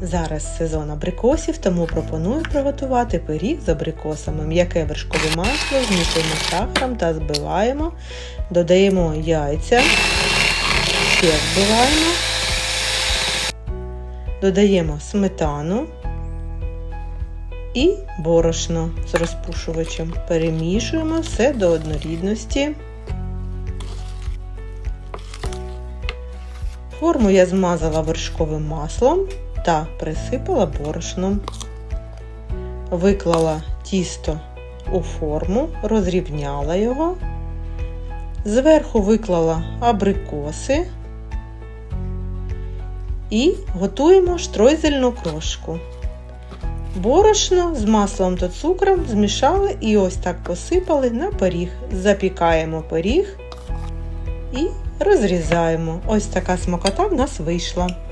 Зараз сезон абрикосів, тому пропоную приготувати пиріг з абрикосами. М'яке вершкове масло змішуємо з сахаром та збиваємо. Додаємо яйця, ще збиваємо. Додаємо сметану і борошно з розпушувачем. Перемішуємо все до однорідності. Форму я змазала вершковим маслом та присипала борошном. Виклала тісто у форму, розрівняла його. Зверху виклала абрикоси і готуємо штройзельну крошку. Борошно з маслом та цукром змішали і ось так посипали на пиріг. Запікаємо пиріг і розрізаємо. Ось така смакота в нас вийшла.